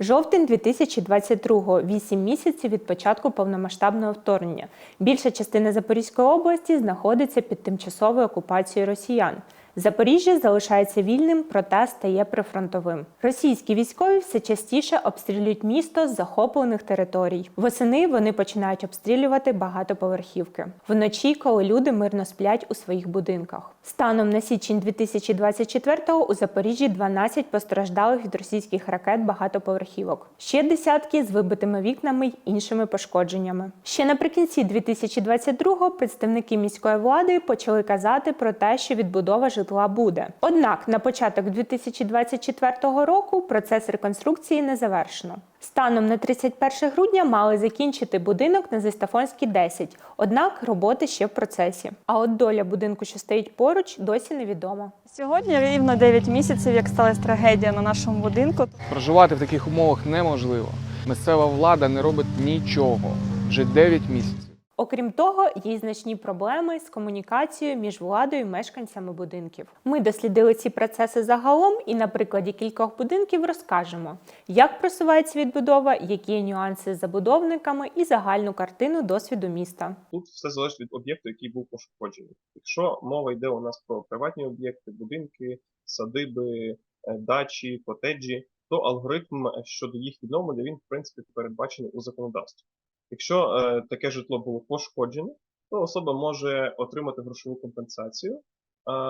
Жовтень 2022 – 8 місяців від початку повномасштабного вторгнення. Більша частина Запорізької області знаходиться під тимчасовою окупацією росіян. Запоріжжя залишається вільним, проте стає прифронтовим. Російські військові все частіше обстрілюють місто з захоплених територій. Восени вони починають обстрілювати багатоповерхівки. Вночі, коли люди мирно сплять у своїх будинках. Станом на січень 2024-го у Запоріжжі 12 постраждалих від російських ракет багатоповерхівок. Ще десятки з вибитими вікнами й іншими пошкодженнями. Ще наприкінці 2022-го представники міської влади почали казати про те, що відбудова житла буде. Однак на початок 2024 року процес реконструкції не завершено. Станом на 31 грудня мали закінчити будинок на Зестафонській 10, однак роботи ще в процесі. А от доля будинку, що стоїть поруч, досі невідомо. Сьогодні рівно 9 місяців, як сталася трагедія на нашому будинку. Проживати в таких умовах неможливо. Місцева влада не робить нічого вже 9 місяців. Окрім того, є значні проблеми з комунікацією між владою і мешканцями будинків. Ми дослідили ці процеси загалом і на прикладі кількох будинків розкажемо, як просувається відбудова, які нюанси з забудовниками і загальну картину досвіду міста. Тут все залежить від об'єкту, який був пошкоджений. Якщо мова йде у нас про приватні об'єкти, будинки, садиби, е, дачі, котеджі, то алгоритм щодо їх відновлення він в принципі передбачений у законодавстві. Якщо е, таке житло було пошкоджене, то особа може отримати грошову компенсацію е,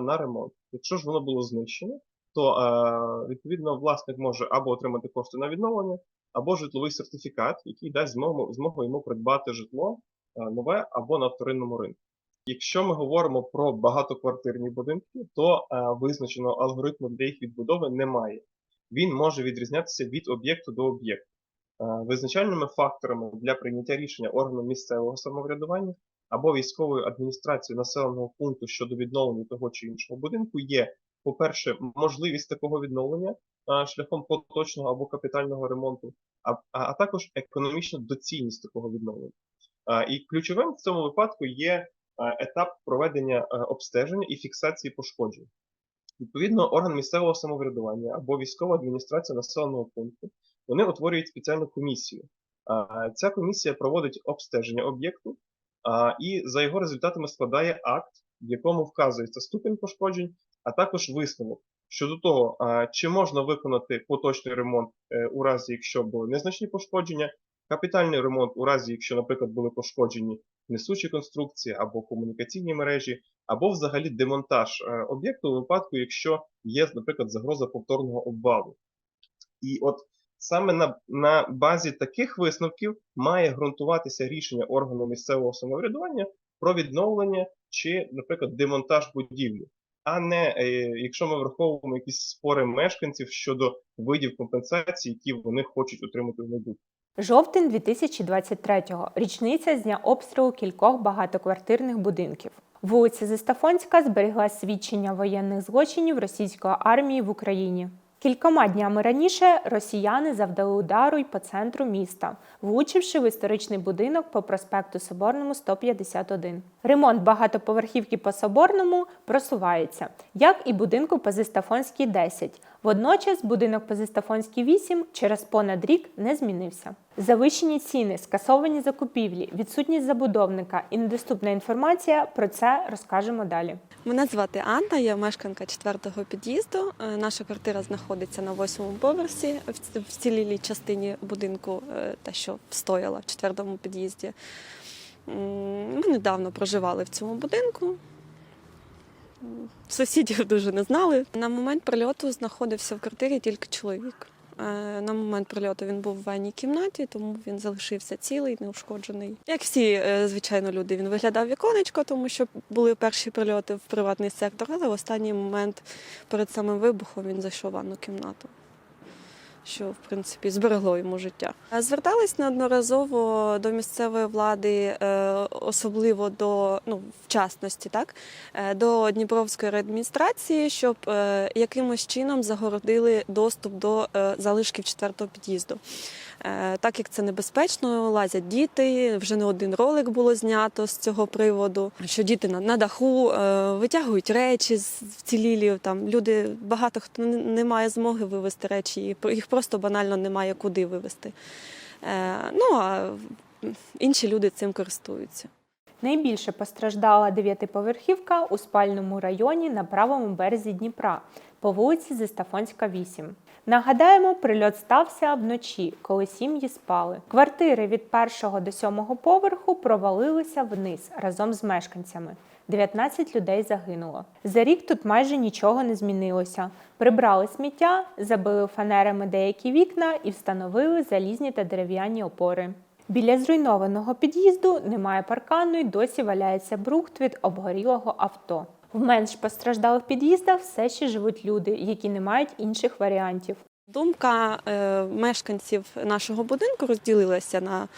на ремонт. Якщо ж воно було знищене, то е, відповідно власник може або отримати кошти на відновлення, або житловий сертифікат, який дасть змогу, змогу йому придбати житло е, нове або на вторинному ринку. Якщо ми говоримо про багатоквартирні будинки, то е, визначеного алгоритму для їх відбудови немає. Він може відрізнятися від об'єкту до об'єкту. Е, Визначальними факторами для прийняття рішення органу місцевого самоврядування або військової адміністрації населеного пункту щодо відновлення того чи іншого будинку є, по-перше, можливість такого відновлення шляхом поточного або капітального ремонту, а, а, також економічна доцільність такого відновлення. А, І ключовим в цьому випадку є етап проведення обстеження і фіксації пошкоджень. Відповідно, орган місцевого самоврядування або військова адміністрація населеного пункту вони спеціальну комісію. Ця комісія проводить обстеження об'єкту і за його результатами складає акт, в якому вказується ступінь пошкоджень, а також висновок щодо того, чи можна виконати поточний ремонт е, у разі, якщо були незначні пошкодження, капітальний ремонт у разі, якщо, наприклад, були пошкоджені несучі конструкції або комунікаційні мережі, або взагалі демонтаж е, об'єкту у випадку, якщо є, наприклад, загроза повторного обвалу. І от саме на, на базі таких висновків має ґрунтуватися рішення органу місцевого самоврядування про відновлення чи, наприклад, демонтаж будівлі, а не е, якщо ми враховуємо якісь спори мешканців щодо видів компенсації, які вони хочуть отримати в майбутньому. Жовтень 2023-го – річниця з дня обстрілу кількох багатоквартирних будинків. Вулиця Зестафонська зберігла свідчення воєнних злочинів російської армії в Україні. Кількома днями раніше росіяни завдали удару й по центру міста, влучивши в історичний будинок по проспекту Соборному 151. Ремонт багатоповерхівки по Соборному просувається, як і будинку по Зестафонській 10. Водночас будинок по Зестафонській 8 через понад рік не змінився. Завищені ціни, скасовані закупівлі, відсутність забудовника і недоступна інформація про це розкажемо далі. Мене звати Анна, я мешканка четвертого під'їзду. Е, Наша квартира знаходиться на восьмому поверсі в цілілій частині будинку, е, та що встояла в четвертому під'їзді. Ми недавно проживали в цьому будинку. Сусідів дуже не знали. На момент прильоту знаходився в квартирі тільки чоловік. Е, На момент прильоту він був в ванній кімнаті, тому він залишився цілий, неушкоджений. Як всі, е, звичайно, люди, він виглядав віконечко, тому що були перші прильоти в приватний сектор, але в останній момент перед самим вибухом він зайшов в ванну кімнату. Що в принципі зберегло йому життя. Звертались неодноразово до місцевої влади, е, особливо до ну в частності, так е, до Дніпровської реадміністрації, щоб е, якимось чином загородили доступ до залишків четвертого під'їзду. Е, Так як це небезпечно, лазять діти. Вже не один ролик було знято з цього приводу. Що діти на, даху е, витягують речі з вцілілі. Там люди багато хто не- має змоги вивезти речі їх просто банально немає куди вивезти. Е, Ну а інші люди цим користуються. Найбільше постраждала дев'ятиповерхівка у спальному районі на правому березі Дніпра по вулиці Зестафонська, 8. Нагадаємо, прильот стався вночі, коли сім'ї спали. Квартири від першого до сьомого поверху провалилися вниз разом з мешканцями. 19 людей загинуло. За рік тут майже нічого не змінилося. Прибрали сміття, забили фанерами деякі вікна і встановили залізні та дерев'яні опори. Біля зруйнованого під'їзду немає паркану і досі валяється брухт від обгорілого авто. В менш постраждалих під'їздах все ще живуть люди, які не мають інших варіантів. Думка е, мешканців нашого будинку розділилася на,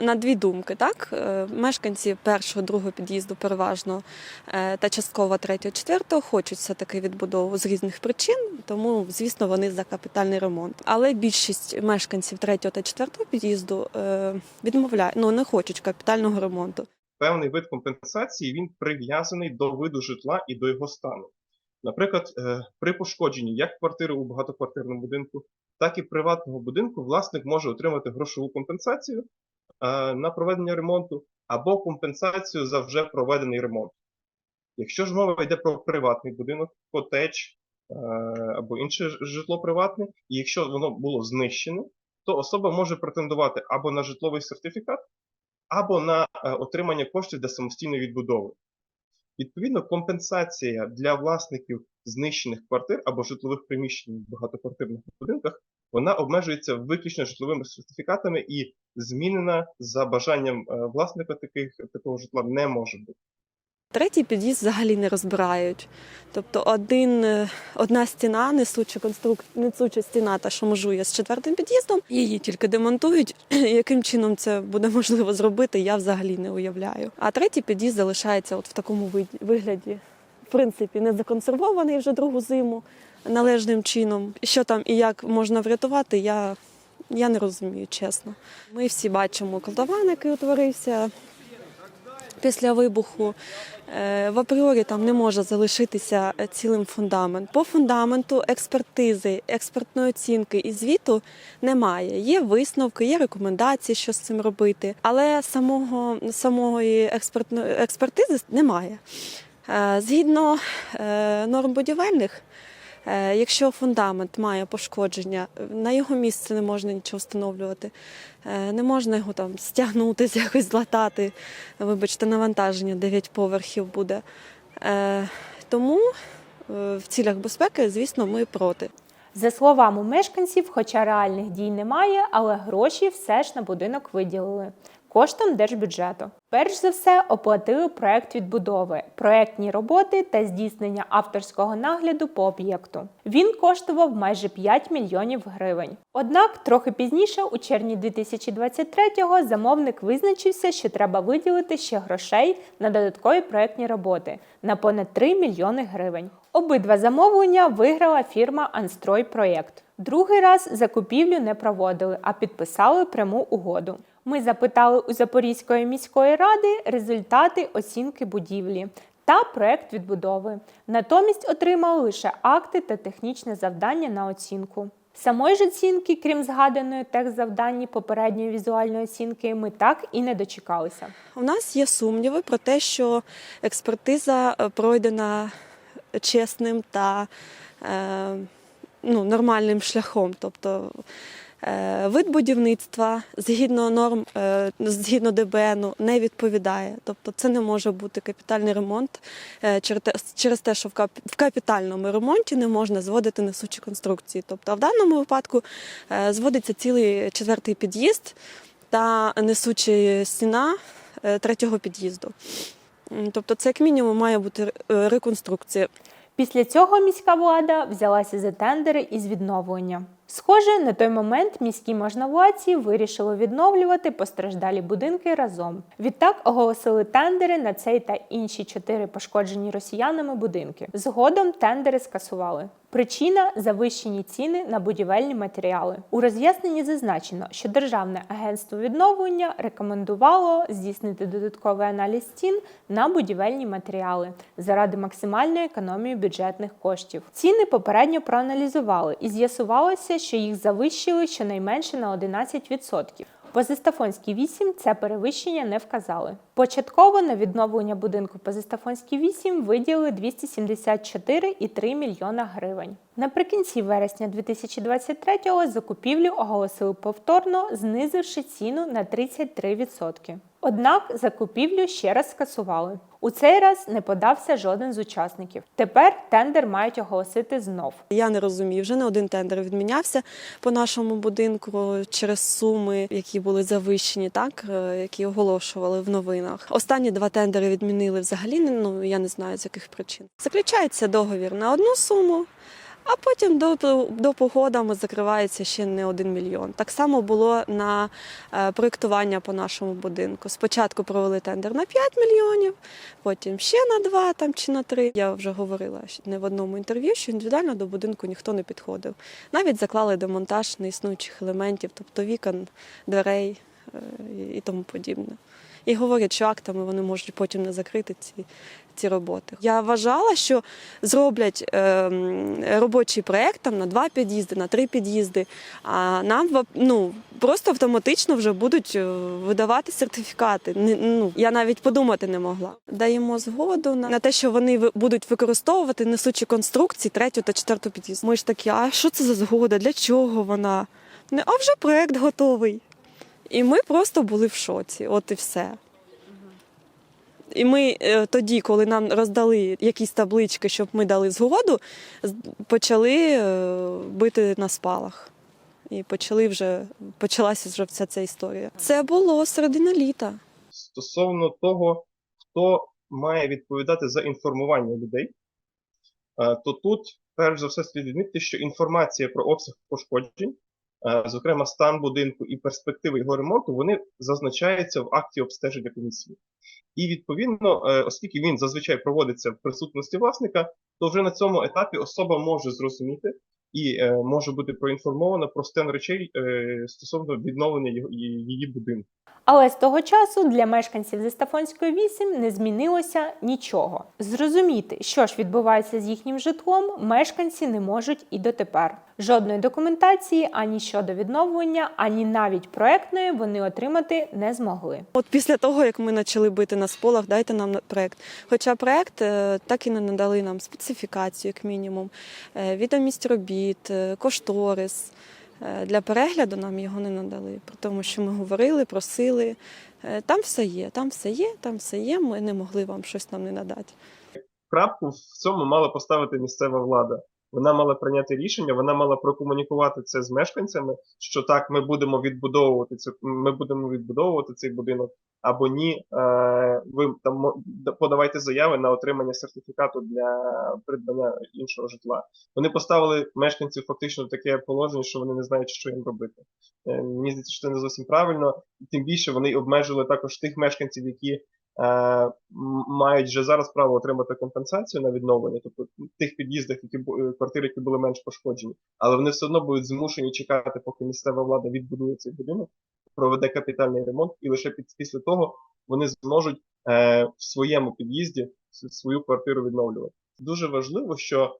на дві думки. Так? Е, мешканці першого, другого під'їзду переважно е, та частково третього, четвертого хочуть все-таки відбудову з різних причин, тому, звісно, вони за капітальний ремонт. Але більшість мешканців третього та четвертого під'їзду відмовляє, ну не хочуть капітального ремонту. Певний вид компенсації він прив'язаний до виду житла і до його стану. Наприклад, е, при пошкодженні як квартири у багатоквартирному будинку, так і приватного будинку власник може отримати грошову компенсацію е, на проведення ремонту або компенсацію за вже проведений ремонт. Якщо ж мова йде про приватний будинок, котедж е, або інше житло приватне, і якщо воно було знищене, то особа може претендувати або на житловий сертифікат, або на е, отримання коштів для самостійної відбудови. Відповідно, компенсація для власників знищених квартир або житлових приміщень в багатоквартирних будинках вона обмежується виключно житловими сертифікатами і змінена за бажанням е, власника таких, такого житла не може бути. Третій під'їзд взагалі не розбирають. Тобто один, е, одна стіна, несуча конструк... несуча стіна, та що межує з четвертим під'їздом, її тільки демонтують. Яким чином це буде можливо зробити, я взагалі не уявляю. А третій під'їзд залишається от в такому вигляді. В принципі, не законсервований вже другу зиму належним чином. Що там і як можна врятувати, я, я не розумію, чесно. Ми всі бачимо котлован, який утворився після вибуху. Е, В апріорі там не може залишитися цілим фундамент. По фундаменту експертизи, експертної оцінки і звіту немає. Є висновки, є рекомендації, що з цим робити, але самого самої експертної експертизи немає. Е, Згідно е, норм будівельних. Е, Якщо фундамент має пошкодження, на його місце не можна нічого встановлювати, Е, не можна його там стягнути, якось златати. Вибачте, навантаження 9 поверхів буде. Е, Тому в цілях безпеки, звісно, ми проти. За словами мешканців, хоча реальних дій немає, але гроші все ж на будинок виділили коштом держбюджету. Перш за все, оплатили проект відбудови, проектні роботи та здійснення авторського нагляду по об'єкту. Він коштував майже 5 мільйонів гривень. Однак трохи пізніше, у червні 2023-го, замовник визначився, що треба виділити ще грошей на додаткові проектні роботи на понад 3 мільйони гривень. Обидва замовлення виграла фірма Анстрой Проєкт. Другий раз закупівлю не проводили, а підписали пряму угоду. Ми запитали у Запорізької міської ради результати оцінки будівлі та проект відбудови. Натомість отримали лише акти та технічне завдання на оцінку. Самої ж оцінки, крім згаданої техзавдань попередньої візуальної оцінки, ми так і не дочекалися. У нас є сумніви про те, що експертиза е, пройдена чесним та е, ну, нормальним шляхом. Тобто вид будівництва згідно норм, е, згідно ДБН не відповідає. Тобто це не може бути капітальний ремонт е, через те, що в, капітальному ремонті не можна зводити несучі конструкції. Тобто, в даному випадку е, зводиться цілий четвертий під'їзд та несуча стіна е, третього під'їзду. Тобто, це як мінімум має бути е, реконструкція. Після цього міська влада взялася за тендери із відновлення. Схоже, на той момент міські можновладці вирішили відновлювати постраждалі будинки разом. Відтак оголосили тендери на цей та інші чотири пошкоджені росіянами будинки. Згодом тендери скасували. Причина завищені ціни на будівельні матеріали. У роз'ясненні зазначено, що Державне агентство відновлення рекомендувало здійснити додатковий аналіз цін на будівельні матеріали заради максимальної економії бюджетних коштів. Ціни попередньо проаналізували і з'ясувалося, що їх завищили щонайменше на 11%. По Зестафонській 8 це перевищення не вказали. Початково на відновлення будинку по Зестафонській 8 виділили 274,3 мільйона гривень. Наприкінці вересня 2023-го закупівлю оголосили повторно, знизивши ціну на 33%. Однак закупівлю ще раз скасували. У цей раз не подався жоден з учасників. Тепер тендер мають оголосити знов. Я не розумію, вже не один тендер відмінявся по нашому будинку через суми, які були завищені, так е, які оголошували в новинах. Останні два тендери відмінили взагалі. Ну я не знаю з яких причин. Заключається договір на одну суму. А потім до, до погодами закривається ще не один мільйон. Так само було на е, проєктування по нашому будинку. Спочатку провели тендер на 5 мільйонів, потім ще на 2 там, чи на 3. Я вже говорила не в одному інтерв'ю, що індивідуально до будинку ніхто не підходив. Навіть заклали демонтаж неіснуючих елементів, тобто вікон, дверей е, і тому подібне. І говорять, що актами вони можуть потім не закрити ці, ці роботи. Я вважала, що зроблять е, робочий проєкт там на два під'їзди, на три під'їзди, а нам ну, просто автоматично вже будуть е, видавати сертифікати. Ну, я навіть подумати не могла. Даємо згоду на, те, що вони будуть використовувати несучі конструкції третю та четверту під'їзд. Ми ж такі, а що це за згода? Для чого вона? А вже проєкт готовий. І ми просто були в шоці, от і все. І ми е, тоді, коли нам роздали якісь таблички, щоб ми дали згоду, почали е, бити на спалах. І почали вже почалася вже вся ця історія. Це було середина літа. стосовно того, хто має відповідати за інформування людей, е, то тут, перш за все, слід відмітити, що інформація про обсяг пошкоджень, зокрема стан будинку і перспективи його ремонту, вони зазначаються в акті обстеження комісії. І відповідно, е, оскільки він зазвичай проводиться в присутності власника, то вже на цьому етапі особа може зрозуміти і е, може бути проінформована про стан речей е, стосовно відновлення його- її її будинку. Але з того часу для мешканців Зестафонської 8 не змінилося нічого. Зрозуміти, що ж відбувається з їхнім житлом, мешканці не можуть і дотепер. Жодної документації ані щодо відновлення, ані навіть проектної вони отримати не змогли. От після того, як ми почали бити на сполах, дайте нам проект. Хоча проект е, так і не надали нам специфікацію, як мінімум, е, відомість робіт, е, кошторис. Е, Для перегляду нам його не надали, про тому, що ми говорили, просили. Е, Там все є, там все є, там все є. Ми не могли вам щось нам не надати. крапку в цьому мала поставити місцева влада. Вона мала прийняти рішення, вона мала прокомунікувати це з мешканцями, що так, ми будемо відбудовувати це, ми будемо відбудовувати цей будинок, або ні, е, ви там подавайте заяви на отримання сертифікату для придбання іншого житла. Вони поставили мешканців фактично таке положення, що вони не знають, що їм робити. Е, мені здається, що це не зовсім правильно. Тим більше вони обмежили також тих мешканців, які мають вже зараз право отримати компенсацію на відновлення, тобто тих під'їздах, які е, квартири, які були менш пошкоджені, але вони все одно будуть змушені чекати, поки місцева влада відбудує цей будинок, проведе капітальний ремонт, і лише під, після того вони зможуть е, в своєму під'їзді свою квартиру відновлювати. Дуже важливо, що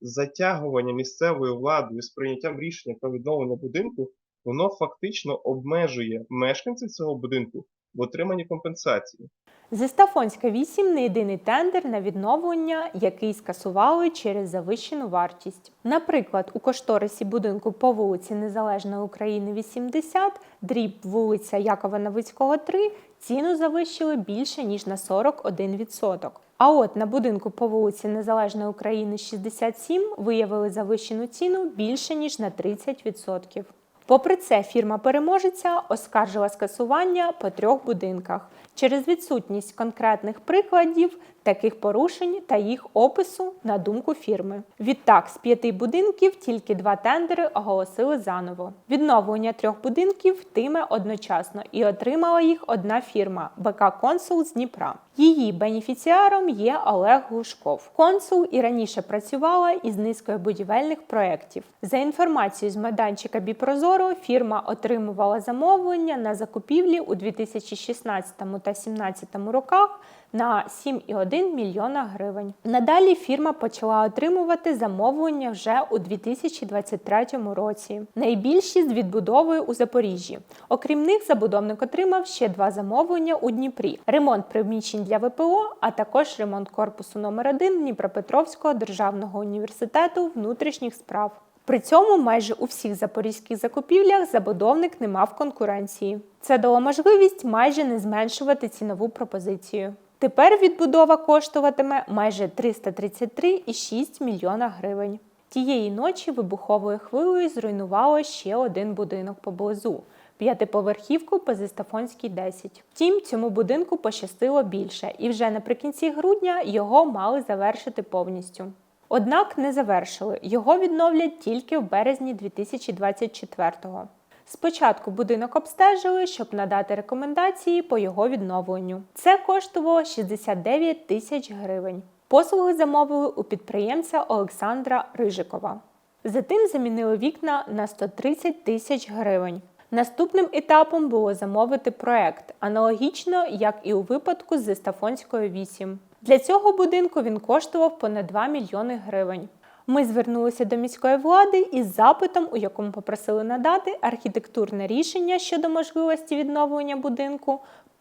затягування місцевою владою з прийняттям рішення про відновлення будинку, воно фактично обмежує мешканців цього будинку в отриманні компенсації. Зестафонська 8 не єдиний тендер на відновлення, який скасували через завищену вартість. Наприклад, у кошторисі будинку по вулиці Незалежної України 80, дріб вулиця Якова Новицького 3, ціну завищили більше ніж на 41%. А от на будинку по вулиці Незалежної України 67 виявили завищену ціну більше ніж на 30%. Попри це, фірма переможеця оскаржила скасування по трьох будинках. Через відсутність конкретних прикладів таких порушень та їх опису на думку фірми. Відтак, з п'яти будинків тільки два тендери оголосили заново. Відновлення трьох будинків тиме одночасно і отримала їх одна фірма БК Консул з Дніпра. Її бенефіціаром є Олег Глушков. Консул і раніше працювала із низкою будівельних проєктів. За інформацією з майданчика Біпрозоро, фірма отримувала замовлення на закупівлі у 2016 та 2017 роках на 7,1 мільйона гривень. Надалі фірма почала отримувати замовлення вже у 2023 році. Найбільші з відбудовою у Запоріжжі. Окрім них, забудовник отримав ще два замовлення у Дніпрі: ремонт приміщень для ВПО, а також ремонт корпусу номер 1 Дніпропетровського державного університету внутрішніх справ. При цьому майже у всіх запорізьких закупівлях забудовник не мав конкуренції. Це дало можливість майже не зменшувати цінову пропозицію. Тепер відбудова коштуватиме майже 333,6 мільйона гривень. Тієї ночі вибуховою хвилею зруйнувало ще один будинок поблизу п'ятиповерхівку по Зестафонській 10. Втім, цьому будинку пощастило більше, і вже наприкінці грудня його мали завершити повністю. Однак не завершили. Його відновлять тільки в березні 2024-го. Спочатку будинок обстежили, щоб надати рекомендації по його відновленню. Це коштувало 69 тисяч гривень. Послуги замовили у підприємця Олександра Рижикова. Затим замінили вікна на 130 тисяч гривень. Наступним етапом було замовити проект, аналогічно як і у випадку з Зестафонською 8. Для цього будинку він коштував понад 2 мільйони гривень. Ми звернулися до міської влади із запитом, у якому попросили надати архітектурне рішення щодо можливості відновлення будинку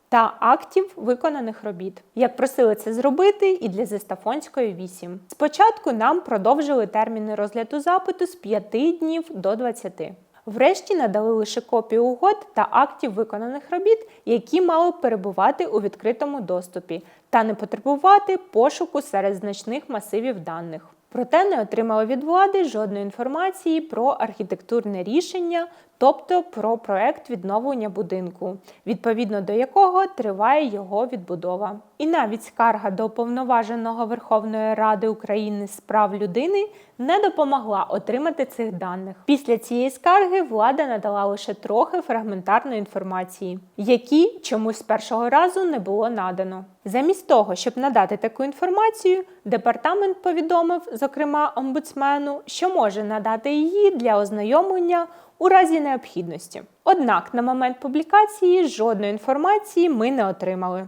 та актів виконаних робіт. Як просили це зробити і для Зестафонської 8. Спочатку нам продовжили терміни розгляду запиту з 5 днів до 20. Врешті надали лише копію угод та актів виконаних робіт, які мали перебувати у відкритому доступі, та не потребувати пошуку серед значних масивів даних. Проте не отримала від влади жодної інформації про архітектурне рішення, тобто про проект відновлення будинку, відповідно до якого триває його відбудова. І навіть скарга до уповноваженого Верховної Ради України з прав людини не допомогла отримати цих даних. Після цієї скарги влада надала лише трохи фрагментарної інформації, які чомусь з першого разу не було надано. Замість того, щоб надати таку інформацію, департамент повідомив, зокрема омбудсмену, що може надати її для ознайомлення у разі необхідності. Однак на момент публікації жодної інформації ми не отримали.